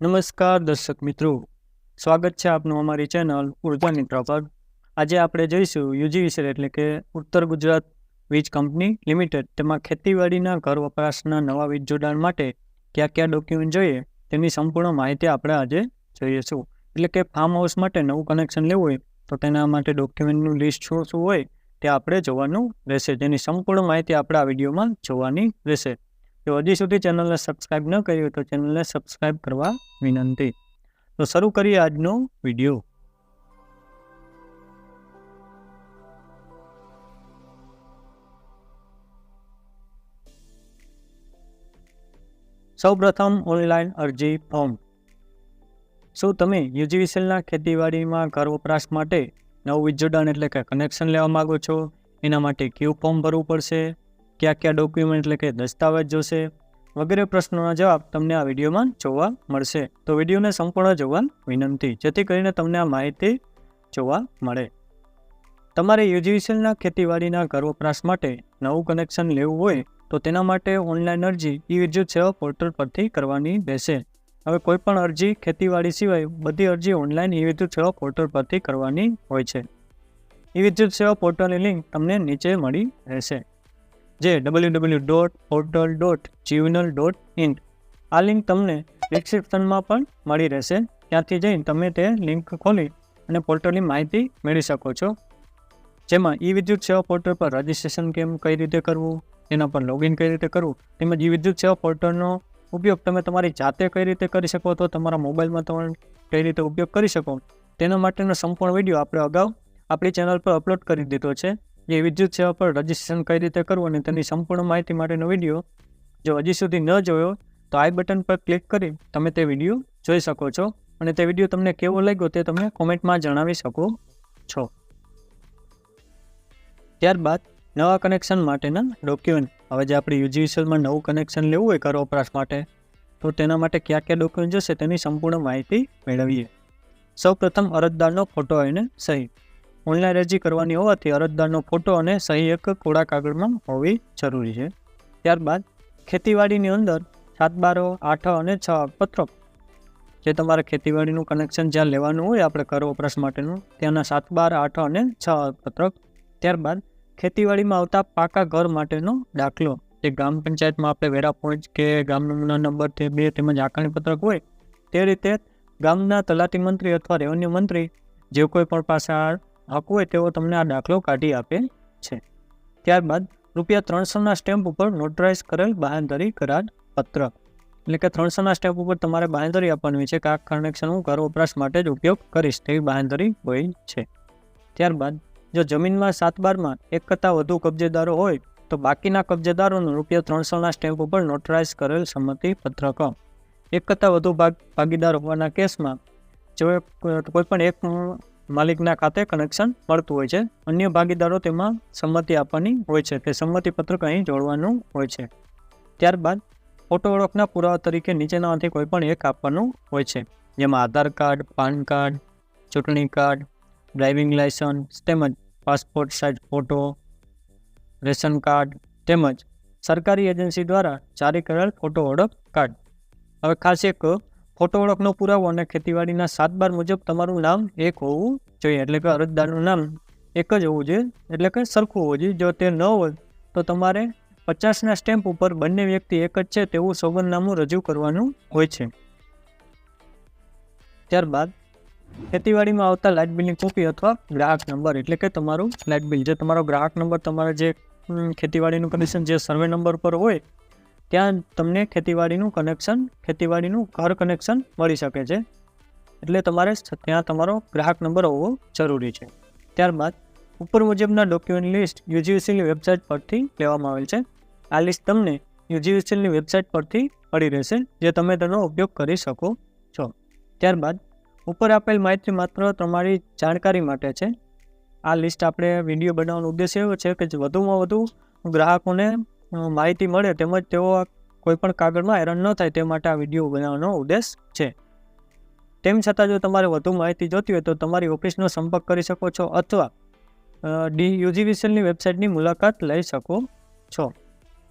નમસ્કાર દર્શક મિત્રો. સ્વાગત છે આપનું અમારી ચેનલ ઊર્જા મિત્ર પર. આજે આપણે જોઈશું યુજીવીસીએલ એટલે કે ઉત્તર ગુજરાત વીજ કંપની લિમિટેડ. તેમાં ખેતીવાડીના ઘર વપરાશના નવા વીજ જોડાણ માટે કયા કયા ડોક્યુમેન્ટ જોઈએ, તેની સંપૂર્ણ માહિતી આપણે આજે જોઈશું. એટલે કે ફાર્મ હાઉસ માટે નવું કનેક્શન લેવું હોય, તો તેના માટે ડોક્યુમેન્ટનું લિસ્ટ શું શું હોય, તે આપણે જોવાનું રહેશે. તેની સંપૂર્ણ માહિતી આપણે આ વિડીયોમાં જોવાની રહેશે. જો હજી સુધી ચેનલને સબસ્ક્રાઈબ ન કરી હોય તો ચેનલને સબસ્ક્રાઈબ કરવા વિનંતી. તો શરૂ કરીએ આજનો વીડિયો. સૌપ્રથમ ઓનલાઈન અરજી ફોર્મ. શું તમે યુજીવીસીએલના ખેતીવાડીમાં ઘર વપરાશ માટે નવું વીજ જોડાણ એટલે કે કનેક્શન લેવા માગો છો? એના માટે કયું ફોર્મ ભરવું પડશે? કયા કયા ડોક્યુમેન્ટ એટલે કે દસ્તાવેજ જોશે વગેરે પ્રશ્નોના જવાબ તમને આ વિડીયોમાં જોવા મળશે. તો વિડીયોને સંપૂર્ણ જોવા વિનંતી, જેથી કરીને તમને આ માહિતી જોવા મળે. તમારે યુજીવીસીએલના ખેતીવાડીના ઘર વપરાશ માટે નવું કનેક્શન લેવું હોય, તો તેના માટે ઓનલાઈન અરજી ઈ વિદ્યુત સેવા પોર્ટલ પરથી કરવાની રહેશે. હવે કોઈપણ અરજી ખેતીવાડી સિવાય બધી અરજી ઓનલાઈન ઈ વિદ્યુત સેવા પોર્ટલ પરથી કરવાની હોય છે. ઈ વિદ્યુત સેવા પોર્ટલની લિંક તમને નીચે મળી રહેશે. જે W W dot portal dot જીવનલ dot in આ લિંક તમને ડિસ્ક્રિપ્શનમાં પણ મળી રહેશે. ત્યાંથી જઈને તમે તે લિંક ખોલી અને પોર્ટલની માહિતી મેળવી શકો છો. જેમાં ઈ વિદ્યુત સેવા પોર્ટલ પર રજિસ્ટ્રેશન કેમ, કઈ રીતે કરવું, એના પર લોગિન કઈ રીતે કરવું, તેમજ ઈ વિદ્યુત સેવા પોર્ટલનો ઉપયોગ તમે તમારી જાતે કઈ રીતે કરી શકો તો તમારા મોબાઈલમાં તમે કઈ રીતે ઉપયોગ કરી શકો. તેના માટેનો સંપૂર્ણ વીડિયો આપણે અગાઉ આપણી ચેનલ પર અપલોડ કરી દીધો છે. જે વિદ્યુત સેવા પર રજિસ્ટ્રેશન કઈ રીતે કરવું અને તેની સંપૂર્ણ માહિતી માટેનો વીડિયો જો હજી સુધી ન જોયો, તો આઈ બટન પર ક્લિક કરી તમે તે વીડિયો જોઈ શકો છો અને તે વીડિયો તમને કેવો લાગ્યો તે તમે કોમેન્ટમાં જણાવી શકો છો. ત્યારબાદ નવા કનેક્શન માટેના ડોક્યુમેન્ટ. હવે જે આપણે યુજીવીસીએલમાં નવું કનેક્શન લેવું હોય ઘર વપરાશ માટે, તો તેના માટે કયા કયા ડોક્યુમેન્ટ જશે તેની સંપૂર્ણ માહિતી મેળવીએ. સૌપ્રથમ અરજદારનો ફોટો અને સહી. ઓનલાઈન અરજી કરવાની હોવાથી અરજદારનો ફોટો અને સહી એક કોળા કાગળમાં હોવી જરૂરી છે. ત્યારબાદ ખેતીવાડીની અંદર સાત બારો, આઠ અને છ પત્રક જે તમારે ખેતીવાડીનું કનેક્શન જ્યાં લેવાનું હોય આપણે ઘર વપરાશ માટેનું, ત્યાંના સાત બાર, આઠ અને છ પત્રક. ત્યારબાદ ખેતીવાડીમાં આવતા પાકા ઘર માટેનો દાખલો. જે ગ્રામ પંચાયતમાં આપણે વેરા પોઈન્ટ કે ગામ નમૂના નંબર તે બે તેમજ આકારણી પત્રક હોય, તે રીતે ગામના તલાટી મંત્રી અથવા રેવન્યુ મંત્રી, જે કોઈ પણ પાસે આ હક હોય તેવો તમને આ દાખલો કાઢી આપે છે. ત્યારબાદ રૂપિયા ત્રણસોના સ્ટેમ્પ ઉપર નોટરાઇઝ કરેલ બાંહેધરી કરાર પત્ર. એટલે કે ત્રણસોના સ્ટેમ્પ ઉપર તમારે બાંહેધરી આપવાની છે કે આ કનેક્શન હું ઘર વપરાશ માટે જ ઉપયોગ કરીશ તેવી બાંહેધરી હોય છે. ત્યારબાદ જો જમીનમાં સાત બારમાં એક કરતાં વધુ કબજેદારો હોય તો બાકીના કબજેદારોનું રૂપિયા ત્રણસોના સ્ટેમ્પ ઉપર નોટરાઇઝ કરેલ સંમતિ પત્રક. એક કરતાં વધુ ભાગ ભાગીદાર હોવાના કેસમાં જો કોઈ પણ એક માલિકના ખાતે કનેક્શન મળતું હોય છે. અન્ય ભાગીદારો તેમાં સંમતિ આપવાની હોય છે. તે સંમતિ પત્રક અહીં જોડવાનું હોય છે. ત્યારબાદ ફોટો ઓળખના પુરાવા તરીકે નીચેનામાંથી કોઈ પણ એક આપવાનું હોય છે. જેમાં આધાર કાર્ડ, પાન કાર્ડ, ચૂંટણી કાર્ડ, ડ્રાઇવિંગ લાયસન્સ તેમજ passport size photo, ration card તેમજ સરકારી એજન્સી દ્વારા જારી કરેલ ફોટો ઓળખ કાર્ડ. હવે ખાસ એક ફોટો ઓળખનો પુરાવો અને ખેતીવાડીના સાત બાર મુજબ તમારું નામ એક હોવું જોઈએ. એટલે કે અરજદારનું નામ એક જ હોવું જોઈએ. એટલે કે સરખું હોવું જોઈએ. જો તે ન હોય તો તમારે પચાસના સ્ટેમ્પ ઉપર બંને વ્યક્તિ એક જ છે તેવું સોગંદનામું રજૂ કરવાનું હોય છે. ત્યારબાદ ખેતીવાડીમાં આવતા લાઇટ બિલની કોપી અથવા ગ્રાહક નંબર. એટલે કે તમારું લાઇટ બિલ. જે તમારો ગ્રાહક નંબર તમારે જે ખેતીવાડીનું કનેક્શન જે સર્વે નંબર પર હોય ત્યાં તમને ખેતીવાડીનું કનેક્શન ખેતીવાડીનું ઘર કનેક્શન મળી શકે છે. એટલે તમારે ત્યાં તમારો ગ્રાહક નંબર હોવો જરૂરી છે. ત્યારબાદ, ઉપર મુજબના ડોક્યુમેન્ટ લિસ્ટ યુજીવીસીની વેબસાઇટ પરથી લેવામાં આવેલ છે. આ લિસ્ટ તમને યુજીવીસીની વેબસાઇટ પરથી મળી રહેશે, જે તમે તેનો ઉપયોગ કરી શકો છો. ત્યારબાદ, ઉપર આપેલ માહિતી માત્ર તમારી જાણકારી માટે છે. આ લિસ્ટ આપણે વીડિયો બનાવવાનો ઉદ્દેશ એવો છે કે વધુમાં વધુ ગ્રાહકોને માહિતી મળે તેમજ તેઓ કોઈ પણ કાગળમાં હેરાન ન થાય તે માટે આ વીડિયો બનાવવાનો ઉદ્દેશ છે. તેમ છતાં જો તમારે વધુ માહિતી જોતી હોય તો તમારી ઓફિસનો સંપર્ક કરી શકો છો અથવા ડી યુજીવીસીએલની વેબસાઇટની મુલાકાત લઈ શકો છો.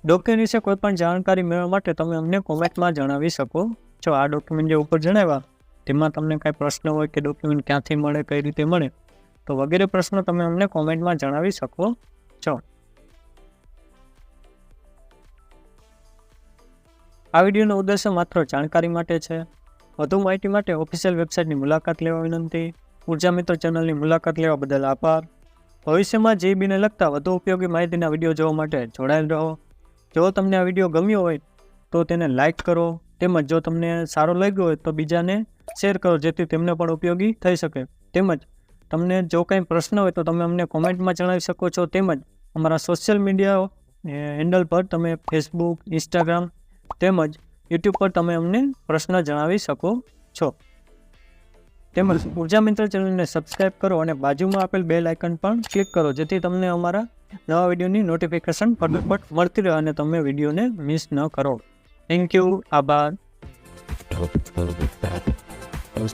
ડોક્યુમેન્ટ વિશે કોઈ પણ જાણકારી મેળવવા માટે તમે અમને કોમેન્ટમાં જણાવી શકો છો. આ ડોક્યુમેન્ટ જે ઉપર જણાવ્યા, તેમાં તમને કાંઈ પ્રશ્ન હોય કે ડોક્યુમેન્ટ ક્યાંથી મળે, કઈ રીતે મળે, તો વગેરે પ્રશ્નો તમે અમને કોમેન્ટમાં જણાવી શકો છો. આ વિડીયોનો ઉદ્દેશ્ય માત્ર જાણકારી માટે છે. વધુ માહિતી માટે ઓફિશિયલ વેબસાઇટની મુલાકાત લેવા વિનંતી. ઊર્જા મિત્ર ચેનલની મુલાકાત લેવા બદલ આભાર. ભવિષ્યમાં જીબીને લગતા વધુ ઉપયોગી માહિતીના વીડિયો જોવા માટે જોડાયેલ રહો. જો તમને આ વીડિયો ગમ્યો હોય, તો તેને લાઇક કરો. તેમજ જો તમને સારો લાગ્યો હોય, તો બીજાને શેર કરો, જેથી તેમને પણ ઉપયોગી થઈ શકે. તેમજ તમને જો કંઈ પ્રશ્ન હોય, તો તમે અમને કોમેન્ટમાં જણાવી શકો છો. તેમજ અમારા સોશિયલ મીડિયા હેન્ડલ પર તમે ફેસબુક, ઇન્સ્ટાગ્રામ તેમજ યુટ્યુબ પર તમે અમને પ્રશ્ન જણાવી શકો છો. તેમજ ઊર્જા મિત્ર ચેનલને સબસ્ક્રાઇબ કરો અને બાજુમાં આપેલ બેલ આઇકન પણ ક્લિક કરો, જેથી તમને અમારા નવા વિડીયોની નોટિફિકેશન ફટફટ મળતી રહે અને તમે વિડીયોને મિસ ન કરો. થેન્ક યુ આભાર. That was